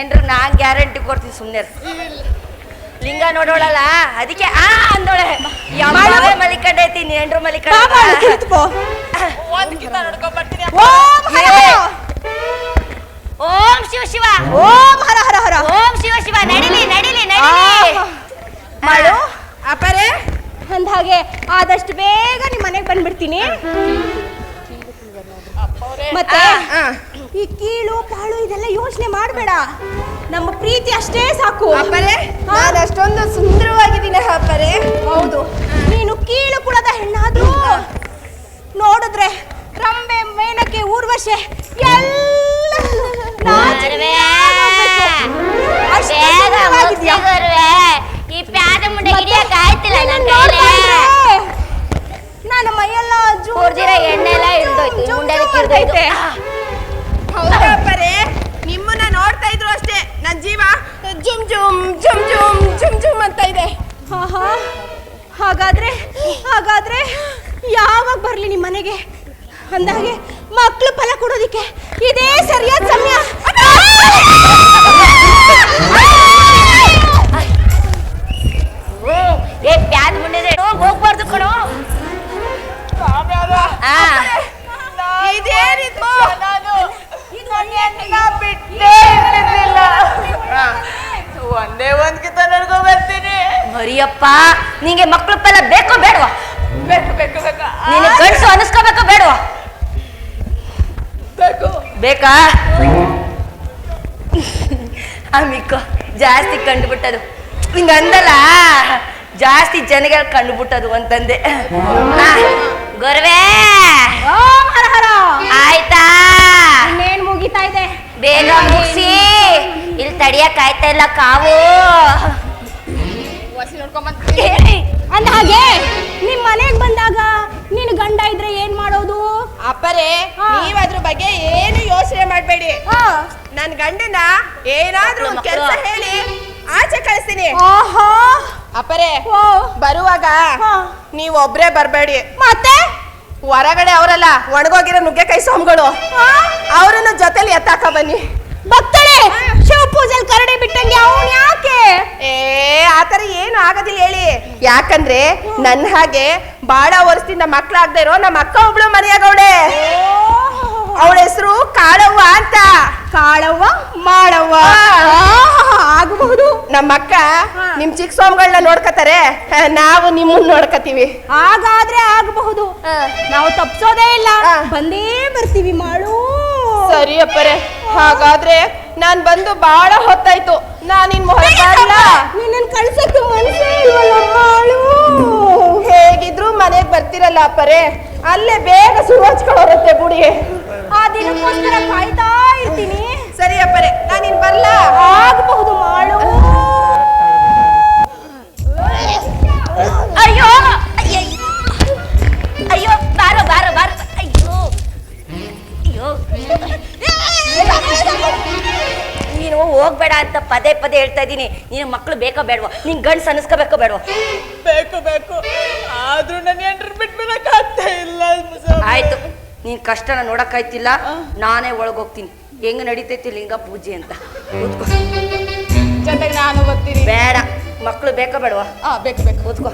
ನೀನೇನ್ರು ನಾ ಗ್ಯಾರಂಟಿ ಕೊಡ್ತೀನಿ ಸುಮ್ನೆ ಲಿಂಗ ನೋಡೋಳಲ್ಲ ಅದಕ್ಕೆ ಆ ಅಂದೋಳೆ. ಯಾವಾಗ ಮಲಿಕಂಡೈತಿ ನೀನೇನ್ರು ಮಲಿಕಂಡ ಓಂ ಶಿವ ಶಿವ ಓಂ ಹರ ಹರ ಹರ. ಓಂ ಶಿವ ಶಿವ. ನಡಿಲಿ ನಡಿಲಿ ನಡಿಲಿ. ಮಾಡು. ಅಪರೆ ಅಂದ ಹಾಗೆ ಆದಷ್ಟು ಬೇಗ ನಿಮ್ಮ ಮನೆಗೆ ಬಂದ್ಬಿಡ್ತೀನಿ. ಮತ್ತೆ? ಈ ಕೀಳು ಕಾಳು ಇದೆಲ್ಲ ಯೋಚನೆ ಮಾಡಬೇಡ. ನಮ್ಮ ಪ್ರೀತಿ ಅಷ್ಟೇ ಸಾಕು. ಅಪ್ಪರೆ ನಾನು ಅಷ್ಟೊಂದು ಸುಂದರವಾಗಿದ್ದೀನಿ ಅಪ್ಪರೆ. ಹೌದು. ನೀನು ಕೀಳು ಕುಳದ ಹೆಣ್ಣಾದ್ರೂ ನೋಡಿದ್ರೆ ರಂಬೆ ಮೇನಕ್ಕೆ ಊರ್ವಶೆ ಎಲ್ಲ. ಅಷ್ಟು ಸುಂದರವಾಗಿದ್ಯಾ? ಮುಗ್ಸಿ ಈ ಪ್ಯಾದ ಮುಂಡೆ ಹಿಡಿಯಕ್ ಆಯ್ತಿಲ್ಲ ನಿನ್ನ ನೋಡ್ತಾ ಕೈಲೇ ಇದ್ರೆ ನನ್ನ ಮೈಯೆಲ್ಲ ಜೂ- ಕೂರ್ದಿರೋ ಎಣ್ಣೆ ಎಲ್ಲ ಹಿಡ್ದೋಯ್ತು, ಜುಮ್ ಜುಮ್ ಕಿರ್ದೋಯ್ತು. ಅಂತೈತೆ. ನನ್ನ ಜೀವ? ಜುಮ್ ಜುಮ್ ಜುಮ್ ಜುಮ್ ಜುಮ್ ಜುಮ್ ಅಂತ ಇದೆ. ಹಾಗಾದ್ರೆ ಹಾಗಾದ್ರೆ ಯಾವಾಗ ಬರಲಿ ನಿಮ್ಮ ಮನೆಗೆ? ಅಂದಾಗೆ ಮಕ್ಳು ಫಲ ಕೊಡೋದಿಕ್ಕೆ ಇದೇ ಸರಿಯಾದ ಸಮಯ. ಮರಿಯಪ್ಪ ನಿಂಗೆ ಮಕ್ಕಳು ಪೆಲ್ಲ ಬೇಕೋ ಬೇಡವಾ? ಬೇಕು ಬೇಕು ಬೇಕು. ನೀನು ಗಂಡಸು ಅನಿಸ್ಕೋಬೇಕೋ ಬೇಡವಾ? ಬೇಕು. ಬೇಕಾ? ಅಮಿಕೋ ಜಾಸ್ತಿ ಕಂಡುಬಿಟ್ಟದು. ಹಿಂಗ ಅಂದಲ್ಲ? ಜಾಸ್ತಿ ಜನಗಳು ಕಂಡುಬಿಟ್ಟದು ಅಂತಂದೆ. ಗೊರ್ವೆ! ಓಂ ಆಯ್ತಾ? ಇನ್ನೇನ್ ಮುಗಿತಾ ಇದೆ? ಬೇಗ ಮುಗಿಸಿ. ಇಲ್ಲಿ ತಡಿಯಕ್ ಆಯ್ತಾ ಇಲ್ಲ ಕಾವು? ವಸಿ ಅಂದ ಹಾಗೆ ನಿಮ್ ಮನೆಗ್ ಬಂದಾಗ ನಿನ್ ಗಂಡ ಇದ್ರೆ ಏನ್ ಮಾಡೋದು? ಅಪ್ಪರೇ ಹಾ. ನೀವ್ ಅದ್ರ ಬಗ್ಗೆ ಏನು ಯೋಚನೆ ಮಾಡ್ಬೇಡಿ. ಹಾ. ನನ್ ಗಂಡನ ಏನಾದ್ರೂ ಮಕ್ಳು, ಕೆಲಸ ಹೇಳಿ ಆಚೆ ಕಳಿಸ್ತೀನಿ. ಆಹಾ. ಅಪ್ಪರೇ ಓ ಬರುವಾಗ ಹಾ. ನೀವ್ ಒಬ್ರೇ ಬರ್ಬೇಡಿ. ಮತ್ತೆ? ಹೊರಗಡೆ ಅವರಲ್ಲ ಒಣಗೋಗಿರೋ ನುಗ್ಗೆಕಾಯಿ ಸ್ವಾಮಿಗಳು. ಆ? ಅವ್ರನ್ನ ಜೊತೆಲಿ ಎತ್ತಾಕ ಬನ್ನಿ. ಬತ್ತಳೆ ಶಿವ ಪೂಜೆಲ್ ಕರಡಿ ಬಿಟ್ಟಂಗೆ ಅವನು ಯಾಕೆ? ಏ ಆತರ ಏನು ಆಗೋದಿಲ್ಲ ಹೇಳಿ. ಯಾಕಂದ್ರೆ ನನ್ನ ಹಾಗೆ ಬಾಳ ವರ್ಷದಿಂದ ಮಕ್ಳಾಗ್ದೇ ಇರೋ ನಮ್ಮ ಅಕ್ಕ ಒಬ್ಳು ಮನೆಯಾಗವಳೆ. ಅವಳ ಹೆಸರು ಕಾಳವ್ವ ಅಂತ. ಕಾಳವ್ವ ಮಾಡವ್ವ ಆಗಬಹುದು ನಮ್ಮ ಅಕ್ಕ ನಿಮ್ ಚಿಕ್ಕ ಸ್ವಾಮಿಗಳನ್ನ ನೋಡ್ಕತಾರೆ. ನಾವು ನಿಮ್ಮನ್ನ ನೋಡ್ಕತೀವಿ. ಹಾಗಾದ್ರೆ ಆಗಬಹುದು. ನಾವು ತಪ್ಸೋದೇ ಇಲ್ಲ. ಬಂದೇ ಬರ್ತೀವಿ ಮಾಡು ಸರಿ ಅಪ್ಪರೆ. ಹಾಗಾದ್ರೆ ನಾನ್ ಬಂದು ಬಹಳ ಹೊತ್ತಾಯ್ತು. ನಾನ್ ಇನ್ ನಿನ್ನನ್ ಕಳ್ಸಕ್ಕೆ ಮನಸ್ಸೇ ಹೇಗಿದ್ರು ಮನೆಗ್ ಬರ್ತಿರಲ್ಲ ಅಪ್ಪರೆ. ಅಲ್ಲೇ ಬೇಗ ಶುರು ಹಚ್ಕೊಳ್ಳೋರತ್ತೆ ಬುಡಿ ಆ ದಿನಕ್ಕೋಸ್ಕರ ಕಾಯ್ತಾ ಇರ್ತೀನಿ. ಸರಿ ಅಪ್ಪರೆ ನಾನು ಇನ್ ಬರ್ಲ? ಆಗಬಹುದು ಮಾಡು ಅಯ್ಯೋ! ಹೋಗ್ಬೇಡ ಅಂತ ಪದೇ ಪದೇ ಹೇಳ್ತಾ ಇದ್ದೀನಿ. ನೀನು ಮಕ್ಕಳು ಬೇಕೋ ಬೇಡವೋ? ನಿನ್ ಗಂಡ್ಸ್ ಅನಿಸ್ಕೋಬೇಕೋ ಬೇಡವೋ? ಬೇಕು ಬೇಕು. ಆದ್ರೂ ನನ್ನ ಎಂಟ್ರ ಬಿಟ್ಬಿಡಕ್ ಆಗ್ತಾ ಇಲ್ಲ ಆಯ್ತು. ನೀನ್ ಕಷ್ಟನ ನೋಡಕ್ಕಾಯ್ತಿಲ್ಲ ನಾನೇ ಒಳಗೋಗ್ತೀನಿ. ಹೆಂಗ್ ನಡೀತೈತಿ ಲಿಂಗ ಪೂಜೆ ಅಂತ. ಕೂತ್ಕೋ. ಜೊತೆಗೆ ನಾನು ಬರ್ತೀನಿ ಬೇಡ. ಮಕ್ಕಳು ಬೇಕೋ ಬೇಡವಾ? ಆ ಬೇಕು ಬೇಕು. ಕೂತ್ಕೋ.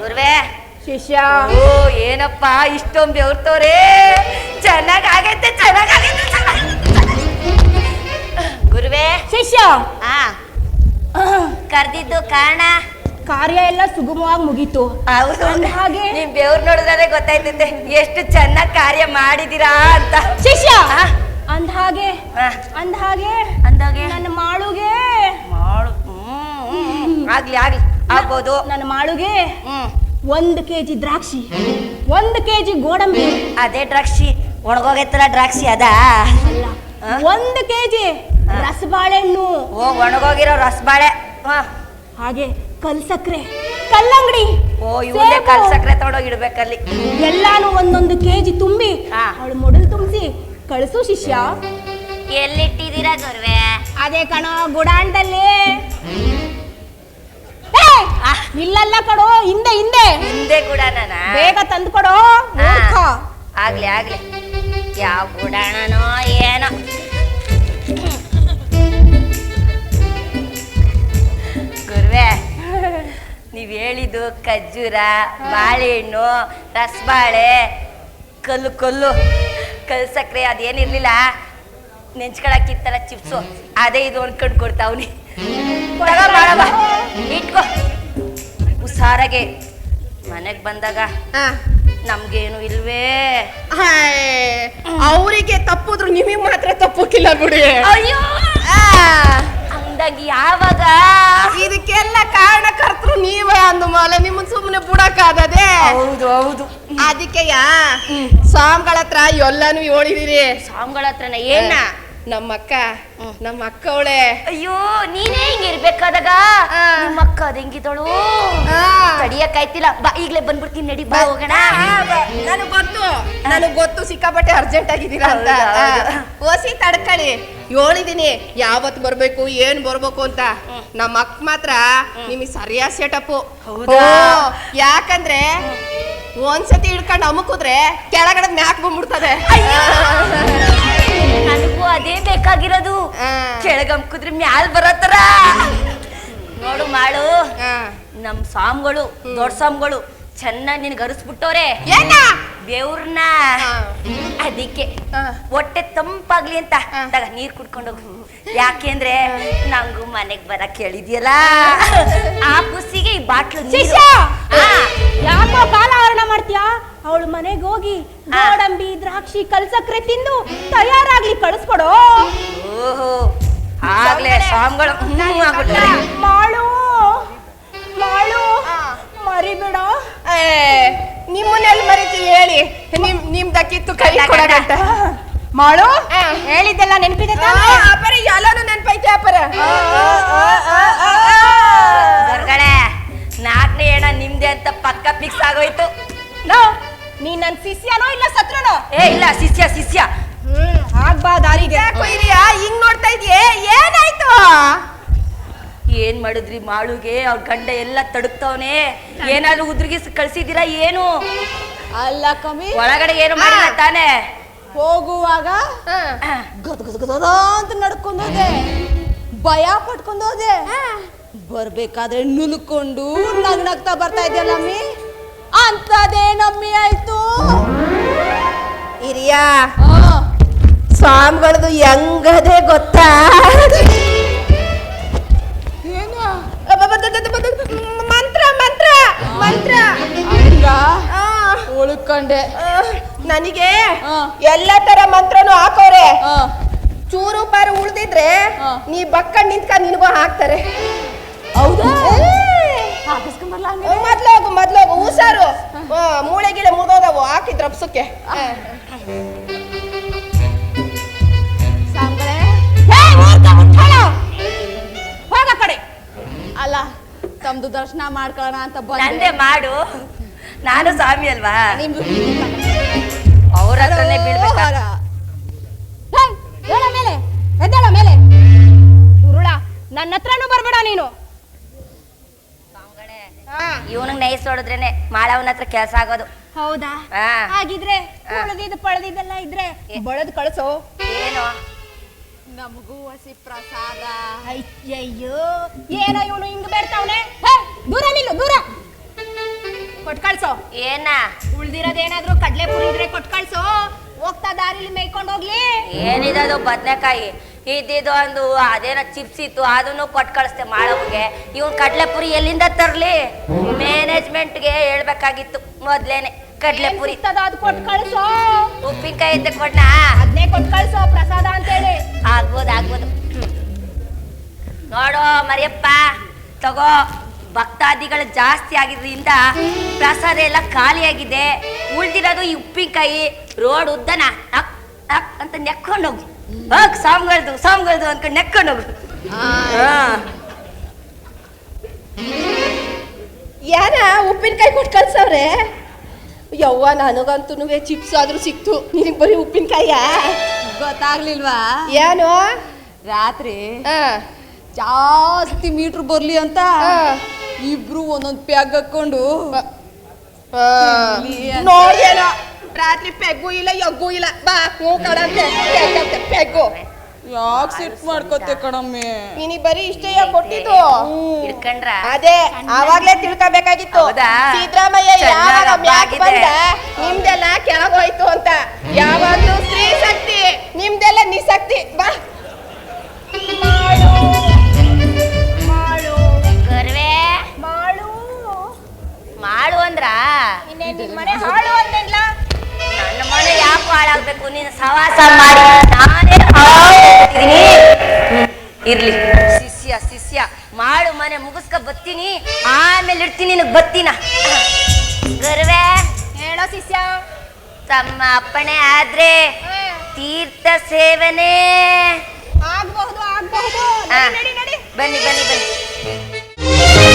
ಗುರುವೇ. ಶಿಷ್ಯ. ಓ ಏನಪ್ಪ ಇಷ್ಟೊಂದು ಬೆವ್ರ್ತವ್ರೆ ಚೆನ್ನಾಗ್ ಆಗೈತೆ ಚೆನ್ನಾಗ್ ಆಗೈತೆ ಚೆನ್ನಾಗ್- ಗುರುವೇ. ಶಿಷ್ಯ! ಆ ಕರ್ದಿದ್ದು ಕಾರಣ? ಕಾರ್ಯ ಎಲ್ಲ ಸುಗಮವಾಗಿ ಮುಗೀತು. ಹೌದು. ಹಾಗೆ? ನಿಮ್ ಬೆವ್ರು ನೋಡಿದ್ರೆ ಗೊತ್ತಾಯ್ತಂತೆ. ಎಷ್ಟು ಚೆನ್ನಾಗಿ ಕಾರ್ಯ ಮಾಡಿದೀರಾ ಅಂತ. ಶಿಷ್ಯ! ಹಾಗೆ ಅಂದ ಹಾಗೆ ಅಂದ ಹಾಗೆ? ಅಂದಾಗೆ ನನ್ನ ಮಾಳುಗೆ ಮಾಳು ಹ್ಮ್. ಆಗ್ಲಿ ಆಗ್ಲಿ. ಆಗ್ಬೋದು. ನನ್ನ ಮಾಳುಗೆ ಒಂದು ಕೆಜಿ ದ್ರಾಕ್ಷಿ. ಒಂದು ಕೆಜಿ ಗೋಡಂಬಿ. ಅದೇ ದ್ರಾಕ್ಷಿ. ಒಣಗೋಗೈತಲ್ಲ ದ್ರಾಕ್ಷಿ ಅದಾ? ಅಲ್ಲ? ಒಂದು ಕೆಜಿ ರಸಬಾಳೆಹಣ್ಣು. ಓ ಒಣಗೋಗಿರೋ ರಸಬಾಳೆ. ಹಾ. ಹಾಗೆ ಕಲ್ ಸಕ್ರೆ ಕಲ್ಲಂಗಡಿ. ಓ ಇವೇ ಸೇಬು, ಕಲ್ ಸಕ್ಕರೆ ತಗೊಂಡೋಗಿ ಇಡ್ಬೇಕಲ್ಲಿ ಎಲ್ಲಾನು ಒಂದೊಂದು ಕೆಜಿ ತುಂಬಿ ಹಾ. ಅವಳು ಮೊಡಲ್ ತುಂಬಿಸಿ ಕಳಿಸು ಶಿಷ್ಯ. ಎಲ್ಲಿಟ್ಟಿದ್ದೀರಾ ಗುರುವೆ? ಅದೇ ಕಣೋ ಗುಡಾಂಡಲ್ಲಿ. ಏ, ಆ. ಇಲ್ಲಲ್ಲ ಕಣೋ ಹಿಂದೆ ಹಿಂದೆ. ಹಿಂದೆ ಕೂಡ ನಾನ ಬೇಗ ತಂದು ಕೊಡೋ. ಆಗ್ಲಿ ಆಗ್ಲಿ. ಯಾವ ಗುಡಾಣನೋ ಏನೋ. ನೀವ್ ಹೇಳಿದ್ದು ಖಜ್ಜೂರ ಬಾಳೆಹಣ್ಣು ರಸಬಾಳೆ ಕಲ್ಲು ಕಲ್ಲು ಕಲ್ಲು ಸಕ್ಕರೆ ಅದೇನಿರ್ಲಿಲ್ಲ. ನೆಂಚ್ಕೊಳಕಿತ್ತಲ್ಲ ಚಿಪ್ಸು ಅದೇ ಇದು ಅನ್ಕೊಂಡು ಕೊಡ್ತಾವ್ನಿ. ಇಟ್ಕೋ. ಹುಷಾರಾಗೆ ಮನೆಗ್ ಬಂದಾಗ ನಮ್ಗೇನು ಇಲ್ವೇ? ಅವರಿಗೆ ತಪ್ಪಿದ್ರು ನಿಮಗೆ ಮಾತ್ರ ತಪ್ಪಕ್ಕಿಲ್ಲ ಬಿಡಿ. ಅಯ್ಯೋ! ಅಂದಾಗ ಯಾವಾಗ ಅಂದ ಮಾಲೆ ನಿಮ್ಮನ್ ಸುಮ್ಮನೆ ಬಿಡಕ್ಕಾಗದೆ ಹೌದು ಹೌದು. ಅದಕ್ಕೆಯ? ಸ್ವಾಮಿಗಳ ಹತ್ರ ಎಲ್ಲಾನು ಹೇಳಿದಿರಿ ಸ್ವಾಮಿಗಳ ಹತ್ರನ ಏನ ನಮ್ಮ ಅಕ್ಕ ನಮ್ಮ ಅಕ್ಕ ಅವಳೆ ಅಯ್ಯೋ ನೀನೇ ಹಿಂಗಿರ್ಬೇಕಾದಾಗ ನಿಮ್ಮ ಅಕ್ಕ ಅದ ಹೆಂಗಿದಳು ತಡಿಯಕ್ಕಾಯ್ತಿಲ್ಲ ಬಾ ಈಗ್ಲೇ ಬಂದ್ಬಿಡ್ತೀನಿ ನಡಿ ಬಾ ಹೋಗೋಣ. ನನಗ್ ಗೊತ್ತು. ನನಗ್ ಗೊತ್ತು ಸಿಕ್ಕಾಪಟ್ಟೆ ಅರ್ಜೆಂಟ್ ಆಗಿದ್ದೀರಾ ಅಂತ. ಓಸಿ ತಡ್ಕೊಳ್ಳಿ. ಹೇಳಿದೀನಿ ಯಾವತ್ ಬರ್ಬೇಕು ಏನ್ ಬರ್ಬೇಕು ಅಂತ. ನಮ್ಮ ಅಕ್ಕ ಮಾತ್ರ ನಿಮಗೆ ಸರಿಯಾದ ಸೆಟಪ್ ಹೌದಾ? ಯಾಕಂದ್ರೆ ಒಂದ್ಸತಿ ಹಿಡ್ಕೊಂಡು ಅಮುಕುದ್ರೆ ಕೆಳಗಡೆ ಮ್ಯಾಕ್ ಬಂದ್ಬಿಡ್ತದೆ. ನನಗೂ ಅದೇ ಬೇಕಾಗಿರೋದು ಆ. ಕೆಳಗಮ್ಕುದ್ರೆ ಮ್ಯಾಲ್ ಬರತ್ತರ. ನೋಡು ಮಾಡು. ನಮ್ ಸ್ವಾಮಿಗಳು ದೊಡ್ಡ ಸಾಮ್ಗಳು ಚೆನ್ನಾಗಿ ನಿನ್ ಅರಿಸ್ಬಿಟ್ಟವ್ರೆ. ಏನ? ಬೇವ್ರನ್ನ. ಅದಕ್ಕೆ. ಹೊಟ್ಟೆ ತಂಪಾಗ್ಲಿ ಅಂತ. ನೀರ್ ತಗ ನೀರ್ ಕುಡ್ಕೊಂಡೋಗು ಯಾಕೆಂದ್ರೆ ನಂಗು ಮನೆಗ್ ಬರಕ್ ಹೇಳಿದ್ಯಲ್ಲ ಆ ಕುಸಿಗೆ ಈ ಬಾಟ್ಲು ಅವಳ ಮನೆಗೆ ಹೋಗಿ ಗೋಡಂಬಿ ದ್ರಾಕ್ಷಿ ಕಲ್ಸಕ್ರೆ ತಿಂದು ತಯಾರಾಗ್ಲಿ ಕಳಿಸ್ಕೊಡೋ. ಓಹೋ ಆಗ್ಲೇ ಸ್ವಾಮಿಗಳು ಆಗ್ಬಿಟ್ರೆ ಮಾಡು ಮಾಡು ಮರಿಬೇಡ. ಏ, ನಿಮ್ಮನ್ನೆಲ್ಲಿ ಮರಿತೀವಿ ಹೇಳಿ. ನಿಮ್ ನಿಮ್ದಕ್ಕಿತ್ತು ಕೈ ಕೊಡಗಂಟ ಮಾಡು. ಹೇಳಿದ್ದೆಲ್ಲ ನೆನಪಿದೆ ಅಪರ ಎಲ್ಲಾನು ನೆನ್ಪೈತೆ ಅಪರ ಹೊರ್ಗಡೆ ನಾಲ್ಕನೇ ಏಣ ನಿಮ್ದೆ ಅಂತ ಪಕ್ಕ ಫಿಕ್ಸ್ ಆಗೋಯ್ತು. ನೋ ನೀ ನನ್ ಶಿಷ್ಯನೋ ಇಲ್ಲ ಸತ್ರನೋ ಏ ಇಲ್ಲ ಶಿಷ್ಯ ಶಿಷ್ಯ. ಹ್ಮ್ ಆಗ್ಬಾ ದಾರಿಗೆ. ಯಾಕೋ ಹಿರಿಯ ಹಿಂಗ್ ನೋಡ್ತಾ ಇದೀಯ ಏನಾಯ್ತು? ಏನ್ ಮಾಡಿದ್ರಿ ಮಾಳುಗೆ? ಅವ್ರ ಗಂಡ ಎಲ್ಲ ತಡುಕ್ತವನೆ. ಏನಾದ್ರು ಉದ್ರಿಗಿಸ್ ಕಳ್ಸಿದ್ದೀರಾ ಏನು? ಅಲ್ಲ ಕಮ್ಮಿ ಒಳಗಡೆ ಏನು ಮಾಡಿಲ್ಲ ತಾನೇ? ಹೋಗುವಾಗ. ಗದ್ ಗದ್ ಗದ ಅಂತ ನಡ್ಕೊಂಡು ಹೋದೆ. ಭಯ ಪಟ್ಕೊಂಡೋದೆ ಬರ್ಬೇಕಾದ್ರೆ ನುಲ್ಕೊಂಡು ನಗ್ನಾಗ್ತಾ ಬರ್ತಾ ಇದೆಯಲ್ಲ ಅಮ್ಮಿ ಅಂತದೇ ನಮ್ಮಿ ಆ, ಸ್ವಾಮಿಗಳದು ಹೆಂಗದೆ ಗೊತ್ತಾ? ಮಂತ್ರ ಮಂತ್ರ ಮಂತ್ರ. ಉಳ್ಕೊಂಡೆ. ನನಗೆ ಎಲ್ಲ ತರ ಮಂತ್ರನು ಹಾಕೋರೆ. ಚೂರು ಪಾರು ಉಳ್ದಿದ್ರೆ. ನೀ ಬಕ್ಕಂಡ್ ನಿಂತ್ಕ ನಿನಗೂ ಹಾಕ್ತಾರೆ. ಹೌದಾ? ಹಾಕಿಸ್ಕೊಂಬರ್ಲ ಮದ್ಲೋಗು ಮೊದ್ಲೋಗು ಹುಷಾರು. ಮೂಳೆ ಗಿಳೆ ಮುರಿದೋದವು ಹಾಕಿದ್ರ ಮುಟ್ಕೊಳ್ಳೋ ಹೋಗ ಕಡೆ. ಅಲ್ಲ ತಮ್ದು ದರ್ಶನ ಮಾಡ್ಕೊಳ್ಳೋಣ ಅಂತ ಬಂದೆ. ಮಾಡು. ನಾನು ಸ್ವಾಮಿ ಅಲ್ವಾ? ನಿಮ್ದು ಅವ್ರ ಹತ್ರನೇ ಬೀಳ್ಬೇಕ? ಹೇ, ಹೇಳ ಮೇಲೆ. ಎದ್ದೇಳ ಮೇಲೆ. ದುರುಳ ನನ್ನ ಹತ್ರನೂ ಬರ್ಬೇಡ ನೀನು. ಇವನಿಗೆ ನೈಸ್ ಹೊಡೆದ್ರೇನೆ ಮಾಳವನ ಹತ್ರ ಕೆಲಸ ಆಗೋದು. ಹೌದಾ? ಆ. ಹಾಗಿದ್ರೆ. ಉಳ್ದಿದ್ದು ಪಳ್ದಿದ್ದೆಲ್ಲ ಇದ್ರೆ ಏ. ಬಳದ್ ಕಳ್ಸೋ. ಏನು? ನಮಗೂ ಹಸಿ ಪ್ರಸಾದ. ಅಯ್ಯಯ್ಯೋ ಏನೋ ಇವನು ಹಿಂಗ್ ಬೇಡ್ತಾವನೆ? ಹೇ ದೂರ ನಿಲ್ಲು ದೂರ. ಕೊಟ್ ಕಳ್ಸೋ. ಏನ? ಉಳ್ದಿರೋದೇನಾದ್ರೂ ಕಡ್ಲೆ ಪುರಿ ಇದ್ರೆ ಕೊಟ್ ಕಳ್ಸೋ. ಹೋಗ್ತಾ ದಾರಿಲಿ ಮೇಯ್ಕೊಂಡ್ ಹೋಗ್ಲಿ. ಏನಿದದು ಬದ್ನೆಕಾಯಿ? ಇದ್ದಿದ್ದು ಒಂದು ಅದೇನೋ ಚಿಪ್ಸ್ ಇತ್ತು ಅದನ್ನು ಕೊಟ್ಟು ಕಳಿಸ್ತೆ ಮಾಡೋವ್ಗೆ ಇವ್ನು ಕಡ್ಲೆಪುರಿ ಎಲ್ಲಿಂದ ತರ್ಲಿ? ಮ್ಯಾನೇಜ್ಮೆಂಟ್ಗೆ ಹೇಳ್ಬೇಕಾಗಿತ್ತು ಮೊದ್ಲೇನೆ ಕಡ್ಲೆಪುರಿ. ಅದ್ ಕೊಟ್ ಕಳ್ಸೋ? ಉಪ್ಪಿನಕಾಯಿ ಇದ್ದ ಕೊಡ್ನ ಅದನ್ನೇ ಕೊಟ್ಟು ಕಳ್ಸೋ ಪ್ರಸಾದ ಅಂತೇಳಿ. ಆಗ್ಬೋದು ಆಗ್ಬೋದು. ನೋಡೋ ಮರಿಯಪ್ಪ ತಗೋ. ಭಕ್ತಾದಿಗಳು ಜಾಸ್ತಿ ಆಗಿದ್ರಿಂದ ಪ್ರಸಾದ ಎಲ್ಲ ಖಾಲಿಯಾಗಿದೆ. ಉಳ್ದಿರೋದು ಈ ಉಪ್ಪಿನಕಾಯಿ. ರೋಡ್ ಉದ್ದನ ಅಕ್ ಅಕ್ ಅಂತ ನೆಕ್ಕೊಂಡು ಹೋಗು ಸಾಮ್ಗಳ್ದು ಸಾಮ್ಗಳ್ದು ಅನ್ಕೊಂಡು ನೆಕ್ಕೊಂಡು ಹಾ. ಯಾರ? ಉಪ್ಪಿನಕಾಯಿ ಕೊಟ್ಟು ಕಳ್ಸವ್ರೆ? ಯವ್ವ ನನಗಂತೂ ಚಿಪ್ಸ್ ಆದ್ರೂ ಸಿಕ್ತು. ನಿನಗೆ ಬರೀ ಉಪ್ಪಿನಕಾಯ? ಗೊತ್ತಾಗ್ಲಿಲ್ವಾ? ಏನು ರಾತ್ರಿ ಆ, ಜಾಸ್ತಿ ಮೀಟ್ರ್ ಬರ್ಲಿ ಅಂತ ಆ. ಇಬ್ರು ಒಂದೊಂದ್ ಪ್ಯಾಗ್ ಹಾಕೊಂಡು ಆ. ನೋಡ್ದೇನೋ ರಾತ್ರಿ ಪೆಗ್ಗು ಇಲ್ಲ ಯಗ್ಗು ಇಲ್ಲ. ಬಾ ಹೂ ಕಣಂತೆ ಪೆಗ್ಗು ಯಾಕೆ ಸಿಟ್ ಮಾಡ್ಕೋತೆ ಕಣಮ್ಮಿ? ನೀನಿ ಬರೀ ಇಷ್ಟೇ ಕೊಟ್ಟಿದ್ದು ಇಡ್ಕಂಡ್ರ ಅದೇ ಆವಾಗ್ಲೇ ತಿಳ್ಕೋಬೇಕಾಗಿತ್ತು. ಹೌದಾ? ಸಿದ್ದರಾಮಯ್ಯ ಯಾವಾಗ ಸವಾಸ ಮಾಡಿ ನಾನೇ ಹಾಳಿದ್ದೀನಿ ಇರ್ಲಿ. ಶಿಷ್ಯ ಶಿಷ್ಯ ಮಾಡು ಮನೆ ಮುಗಿಸ್ಕ ಬತ್ತೀನಿ ಆಮೇಲೆ ಇಡ್ತೀನಿ ನಿನಗೆ ಬತ್ತಿನ ಗರ್ವೆ ಹೇಳೋ ಶಿಷ್ಯ. ತಮ್ಮ ಅಪ್ಪಣೆ ಆದ್ರೆ ತೀರ್ಥ ಸೇವನೆ. ಆಗ್ಬಹುದು ಆಗ್ಬಹುದು. ನಡಿ ಬನ್ನಿ ಬನ್ನಿ.